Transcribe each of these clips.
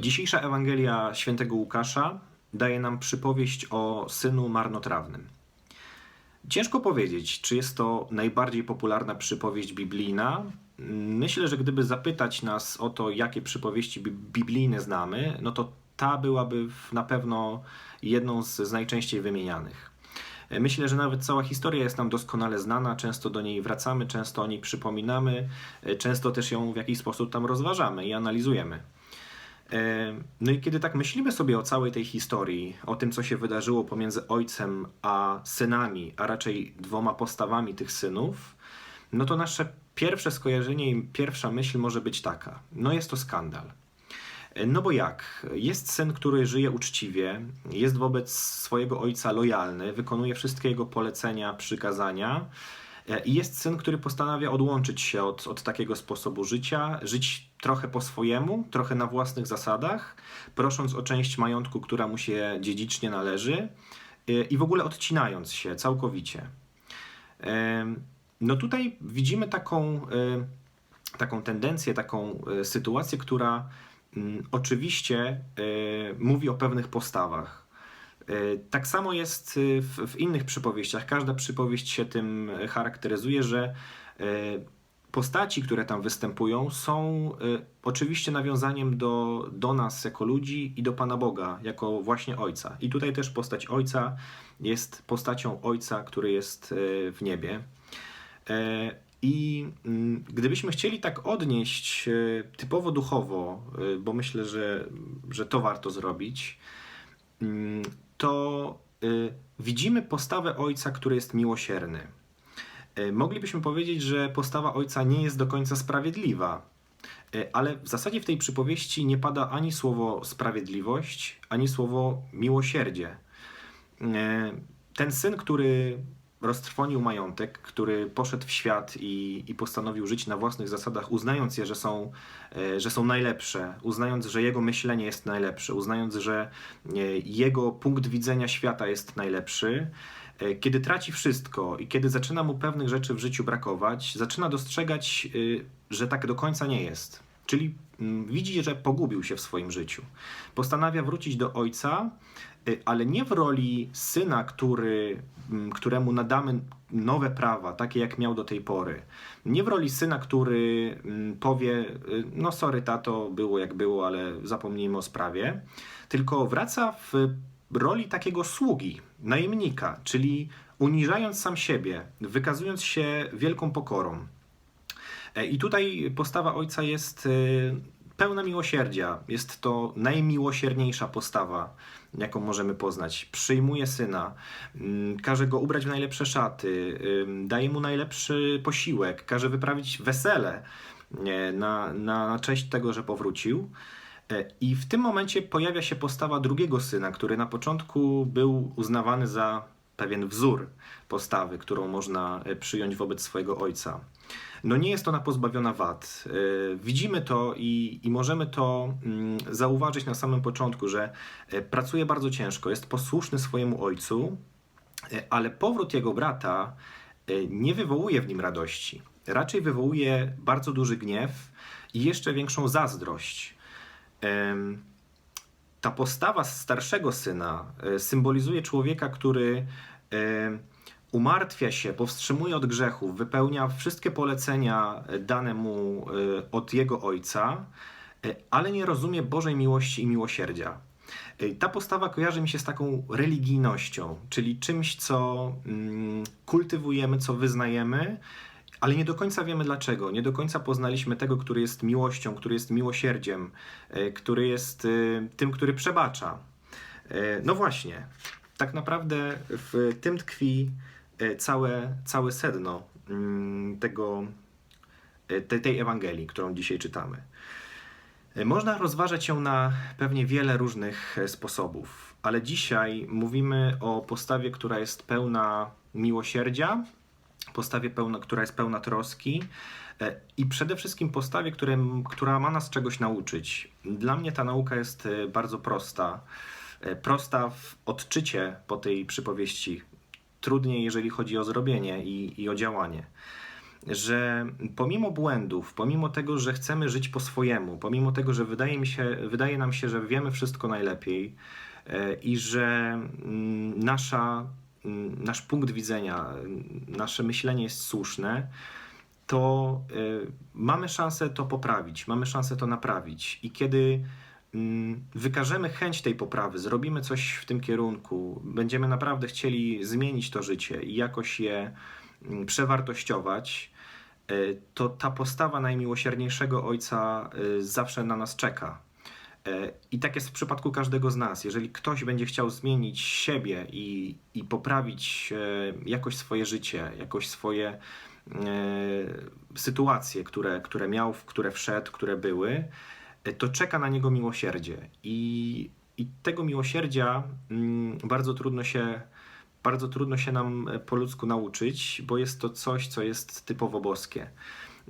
Dzisiejsza Ewangelia świętego Łukasza daje nam przypowieść o synu marnotrawnym. Ciężko powiedzieć, czy jest to najbardziej popularna przypowieść biblijna. Myślę, że gdyby zapytać nas o to, jakie przypowieści bi- biblijne znamy, no to ta byłaby na pewno jedną z najczęściej wymienianych. Myślę, że nawet cała historia jest nam doskonale znana, często do niej wracamy, często o niej przypominamy, często też ją w jakiś sposób tam rozważamy i analizujemy. No i kiedy tak myślimy sobie o całej tej historii, o tym, co się wydarzyło pomiędzy ojcem a synami, a raczej dwoma postawami tych synów, no to nasze pierwsze skojarzenie i pierwsza myśl może być taka: no jest to skandal. E, No bo jak? Jest syn, który żyje uczciwie, jest wobec swojego ojca lojalny, wykonuje wszystkie jego polecenia, przykazania. E, I jest syn, który postanawia odłączyć się od, od takiego sposobu życia, żyć trochę po swojemu, trochę na własnych zasadach, prosząc o część majątku, która mu się dziedzicznie należy e, i w ogóle odcinając się całkowicie. Em, No tutaj widzimy taką, e, taką tendencję, taką e, sytuację, która mm, oczywiście e, mówi o pewnych postawach. E, Tak samo jest e, w, w innych przypowieściach. Każda przypowieść się tym charakteryzuje, że e, postaci, które tam występują, są e, oczywiście nawiązaniem do, do nas jako ludzi i do Pana Boga, jako właśnie Ojca. I tutaj też postać Ojca jest postacią Ojca, który jest w niebie. I mm, gdybyśmy chcieli tak odnieść typowo duchowo, bo myślę, że, że to warto zrobić, mm, to y, widzimy postawę ojca, który jest miłosierny. Y, Moglibyśmy powiedzieć, że postawa ojca nie jest do końca sprawiedliwa, y, ale w zasadzie w tej przypowieści nie pada ani słowo sprawiedliwość, ani słowo miłosierdzie. Ten syn, który roztrwonił majątek, który poszedł w świat i, i postanowił żyć na własnych zasadach, uznając je, że są, e, że są najlepsze, uznając, że jego myślenie jest najlepsze, uznając, że e, jego punkt widzenia świata jest najlepszy, e, kiedy traci wszystko i kiedy zaczyna mu pewnych rzeczy w życiu brakować, zaczyna dostrzegać, że tak do końca nie jest. Czyli widzi, że pogubił się w swoim życiu. Postanawia wrócić do ojca, y, ale nie w roli syna, który, któremu nadamy nowe prawa, takie jak miał do tej pory. Nie w roli syna, który powie: y, No, sorry, tato, było jak było, ale zapomnijmy o sprawie. Tylko wraca w roli takiego sługi, najemnika, czyli uniżając sam siebie, wykazując się wielką pokorą. E, I tutaj postawa ojca jest e, pełna miłosierdzia. Jest to najmiłosierniejsza postawa, jaką możemy poznać. Przyjmuje syna, mm, każe go ubrać w najlepsze szaty, daje mu najlepszy posiłek, każe wyprawić wesele e, na, na cześć tego, że powrócił. I w tym momencie pojawia się postawa drugiego syna, który na początku był uznawany za pewien wzór postawy, którą można e, przyjąć wobec swojego ojca. No nie jest ona pozbawiona wad. E, Widzimy to i, i możemy to mm, zauważyć na samym początku, że e, pracuje bardzo ciężko, jest posłuszny swojemu ojcu, ale powrót jego brata nie wywołuje w nim radości. Raczej wywołuje bardzo duży gniew i jeszcze większą zazdrość. Ta postawa starszego syna symbolizuje człowieka, który umartwia się, powstrzymuje od grzechów, wypełnia wszystkie polecenia e, dane mu e, od jego ojca, e, ale nie rozumie Bożej miłości i miłosierdzia. Ta postawa kojarzy mi się z taką religijnością, czyli czymś, co mm, kultywujemy, co wyznajemy, ale nie do końca wiemy dlaczego. Nie do końca poznaliśmy tego, który jest miłością, który jest miłosierdziem, który jest e, tym, który przebacza. No właśnie, tak naprawdę w tym tkwi e, całe, całe sedno mm, tego, e, te- tej Ewangelii, którą dzisiaj czytamy. E, Można rozważać ją na pewnie wiele różnych sposobów, ale dzisiaj mówimy o postawie, która jest pełna miłosierdzia, postawie, pełna, która jest pełna troski i przede wszystkim postawie, które, która ma nas czegoś nauczyć. Dla mnie ta nauka jest bardzo prosta. E, Prosta w odczycie po tej przypowieści, trudniej, jeżeli chodzi o zrobienie i, i o działanie. Że pomimo błędów, pomimo tego, że chcemy żyć po swojemu, pomimo tego, że wydaje, mi się, wydaje nam się, że wiemy wszystko najlepiej e, i że mm, nasza, mm, nasz punkt widzenia, mm, nasze myślenie jest słuszne, to y, mamy szansę to poprawić, mamy szansę to naprawić. I kiedy wykażemy chęć tej poprawy, zrobimy coś w tym kierunku, będziemy naprawdę chcieli zmienić to życie i jakoś je mm, przewartościować, y, to ta postawa najmiłosierniejszego Ojca y, zawsze na nas czeka. Y, I tak jest w przypadku każdego z nas. Jeżeli ktoś będzie chciał zmienić siebie i, i poprawić jakoś swoje życie, jakoś swoje e, sytuacje, które, które miał, w które wszedł, które były, e, to czeka na niego miłosierdzie. I, i tego miłosierdzia mm, bardzo trudno się. Bardzo trudno się nam e, po ludzku nauczyć, bo jest to coś, co jest typowo boskie.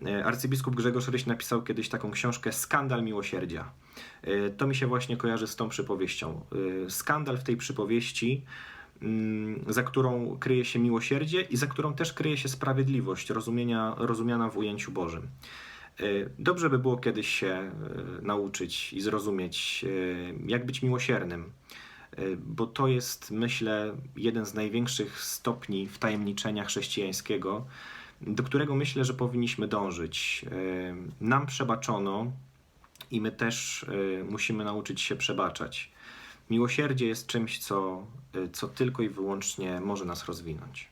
E, Arcybiskup Grzegorz Ryś napisał kiedyś taką książkę Skandal miłosierdzia. E, To mi się właśnie kojarzy z tą przypowieścią. Skandal w tej przypowieści mm, za którą kryje się miłosierdzie i za którą też kryje się sprawiedliwość, rozumienia, rozumiana w ujęciu Bożym. E, Dobrze by było kiedyś się e, nauczyć i zrozumieć, e, jak być miłosiernym, bo to jest, myślę, jeden z największych stopni wtajemniczenia chrześcijańskiego, do którego myślę, że powinniśmy dążyć. Nam przebaczono i my też musimy nauczyć się przebaczać. Miłosierdzie jest czymś, co, co tylko i wyłącznie może nas rozwinąć.